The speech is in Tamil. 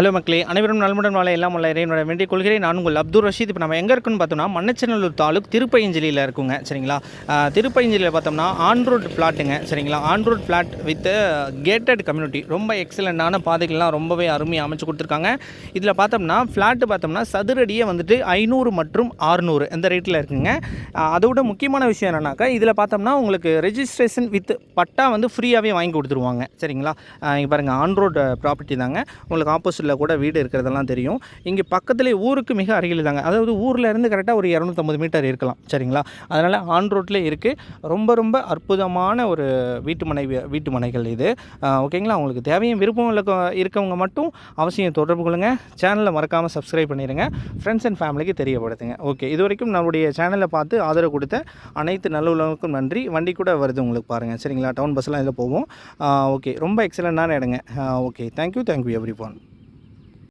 ஹலோ மக்களே அனைவரும் நல்முடன் வாழ எல்லாம் உள்ள இறைவனோட வேண்டிய கொள்கிறேன். நான் உங்கள் அப்துல் ரஷீத். இப்போ நம்ம எங்கே இருக்குன்னு பார்த்தோம்னா மண்ணச்சநல்லூர் தாலுக் திருப்பயஞ்சலியில் இருக்குங்க. சரிங்களா? திருப்பயஞ்சலியில் பார்த்தோம்னா ஆன் ரோட் சரிங்களா? On road with gated community ரொம்ப எக்ஸலண்ட்டான பாதைகள்லாம் ரொம்பவே அருமையாக அமைச்சு கொடுத்துருக்காங்க. இதில் பார்த்தோம்னா ஃப்ளாட்டு பார்த்தோம்னா சதுரடியே வந்துட்டு ஐநூறு மற்றும் ஆறுநூறு இந்த ரேட்டில் இருக்குங்க. அதோட முக்கியமான விஷயம் என்னன்னாக்கா இதில் பார்த்தோம்னா உங்களுக்கு ரெஜிஸ்ட்ரேஷன் வித் பட்டா வந்து ஃப்ரீயாகவே வாங்கி கொடுத்துருவாங்க. சரிங்களா? இங்கே பாருங்கள் ஆன்ரோடு ப்ராப்பர்ட்டி தாங்க. உங்களுக்கு ஆப்போசிட்டில் கூட வீடு இருக்கிறதெல்லாம் தெரியும். இங்கே பக்கத்துலேயே ஊருக்கு மிக அருகில் தாங்க அதாவது ஊரில் இருந்து கரெக்டாக ஒரு இரநூத்தம்பது மீட்டர் இருக்கலாம். சரிங்களா? அதனால் ஆன் ரோட்லேயே இருக்குது ரொம்ப ரொம்ப அற்புதமான ஒரு வீட்டு மனை வீட்டு மனைகள் இது. ஓகேங்களா உங்களுக்கு தேவையும் விருப்பம் இருக்கவங்க மட்டும் அவசியம் தொடர்பு கொள்ளுங்கள் சேனலை மறக்காமல் சப்ஸ்கிரைப் பண்ணிடுங்க ஃப்ரெண்ட்ஸ் அண்ட் ஃபேமிலிக்கு தெரியப்படுத்துங்க. ஓகே இது வரைக்கும் நம்மளுடைய சேனலை பார்த்து ஆதரவு கொடுத்த அனைத்து நல்லுள்ளவங்களுக்கும் நன்றி. வண்டி கூட வருது உங்களுக்கு பாருங்கள் சரிங்களா? டவுன் பஸ்லாம் இதில் போவோம் ஓகே ரொம்ப எக்ஸலண்ட்டான இடங்க. Okay thank you thank you everyone